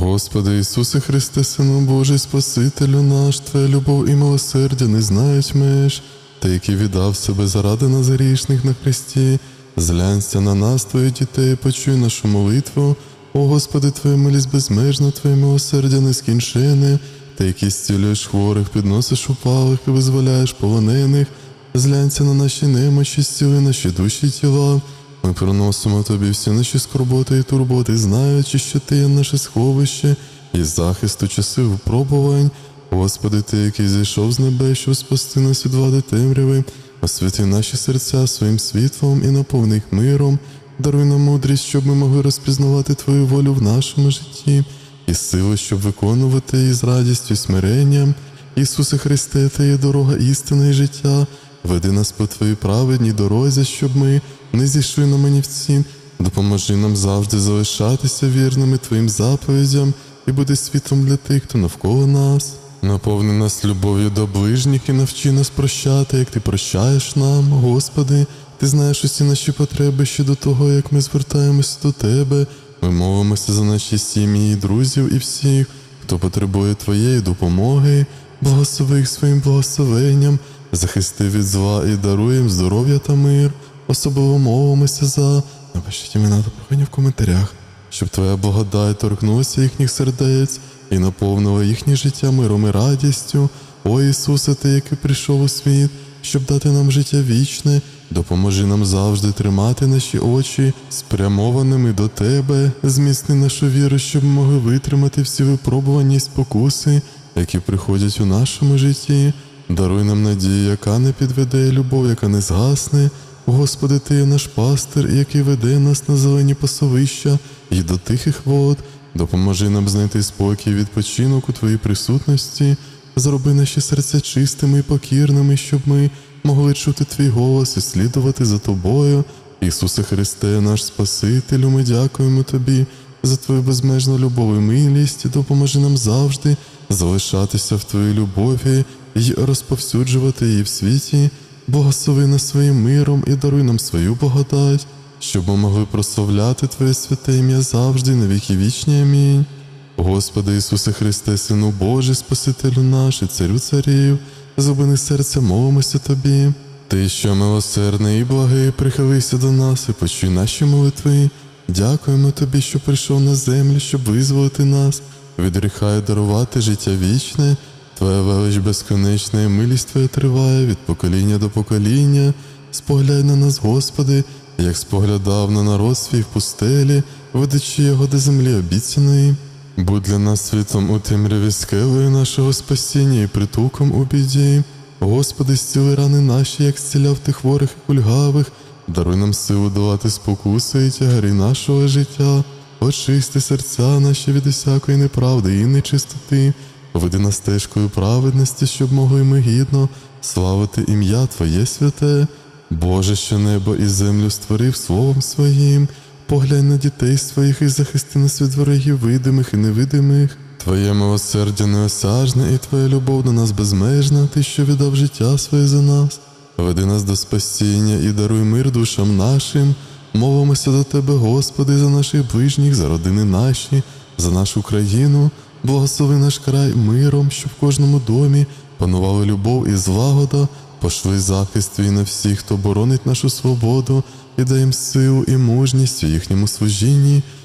Господи Ісусе Христе, Сину Божий, Спасителю наш, Твоя любов і милосердя не знають меж, Ти, який віддав себе заради нас грішних на Христі, зглянься на нас, Твоїх дітей, почуй нашу молитву. О Господи, Твоя милість безмежна, Твоє милосердя нескінчене, Ти, який зцілюєш хворих, підносиш упалих і визволяєш полонених, зглянься на наші немочі, зціли наші душі тіла. Ми приносимо тобі всі наші скорботи і турботи, знаючи, що ти є наше сховище і захист у часи випробувань. Господи, ти, який зійшов з небес, щоб спасти нас від влади темряви, освяти наші серця своїм світлом і наповни їх миром, даруй нам мудрість, щоб ми могли розпізнавати Твою волю в нашому житті, і сили, щоб виконувати її з радістю і смиренням. Ісусе Христе, Ти є дорога істини і життя. Веди нас по Твоїй праведній дорозі, щоб ми не зійшли на манівці. Допоможи нам завжди залишатися вірними Твоїм заповідям і бути світлом для тих, хто навколо нас. Наповни нас любов'ю до ближніх і навчи нас прощати, як Ти прощаєш нам, Господи. Ти знаєш усі наші потреби ще до того, як ми звертаємося до Тебе. Ми молимося за наші сім'ї, друзів і всіх, хто потребує Твоєї допомоги, благослови їх своїм благословенням, захисти від зла і даруй їм здоров'я та мир. Особливо молимося за напишіть імена та прохання в коментарях, щоб Твоя благодать торкнулася їхніх сердець і наповнила їхнє життя миром і радістю. О Ісусе, Ти, який прийшов у світ, щоб дати нам життя вічне, допоможи нам завжди тримати наші очі спрямованими до Тебе, зміцни нашу віру, щоб ми могли витримати всі випробування і спокуси, які приходять у нашому житті. Даруй нам надію, яка не підведе, і любов, яка не згасне. Господи, Ти є наш пастир, який веде нас на зелені пасовища і до тихих вод. Допоможи нам знайти спокій і відпочинок у Твоїй присутності. Зроби наші серця чистими і покірними, щоб ми могли чути Твій голос і слідувати за Тобою. Ісусе Христе, наш Спасителю, ми дякуємо Тобі за Твою безмежну любов і милість. Допоможи нам завжди залишатися в Твоїй любові і розповсюджувати її в світі. Благослови нас своїм миром і даруй нам свою благодать, щоб ми могли прославляти Твоє святе ім'я завжди, на віки вічні. Амінь. Господи Ісусе Христе, Сину Божий, Спасителю наш і Царю царів, зубини серця, молимося Тобі. Ти, що милосердний і благий, прихилися до нас і почуй наші молитви. Дякуємо Тобі, що прийшов на землю, щоб визволити нас, від гріха і дарувати життя вічне. Твоя велич безконечна і милість Твоя триває від покоління до покоління. Споглянь на нас, Господи, як споглядав на народ свій в пустелі, ведучи його до землі обіцяної. Будь для нас світлом у темряві скелею нашого спасіння і притулком у біді. Господи, зціли рани наші, як зціляв ти хворих і кульгавих, даруй нам силу долати спокуси і тягарі нашого життя, очисти серця наші від усякої неправди і нечистоти, веди нас стежкою праведності, щоб могли ми гідно славити ім'я Твоє святе. Боже, що небо і землю створив словом своїм, поглянь на дітей своїх і захисти нас від ворогів видимих і невидимих. Твоє милосердя неосяжне і Твоя любов до нас безмежна, Ти, що віддав життя своє за нас. Веди нас до спасіння і даруй мир душам нашим. Молимося до Тебе, Господи, за наших ближніх, за родини наші, за нашу країну. Благослови наш край миром, щоб в кожному домі панували любов і злагода, пошли захист твій на всіх, хто боронить нашу свободу, і дай їм силу і мужність у їхньому служінні.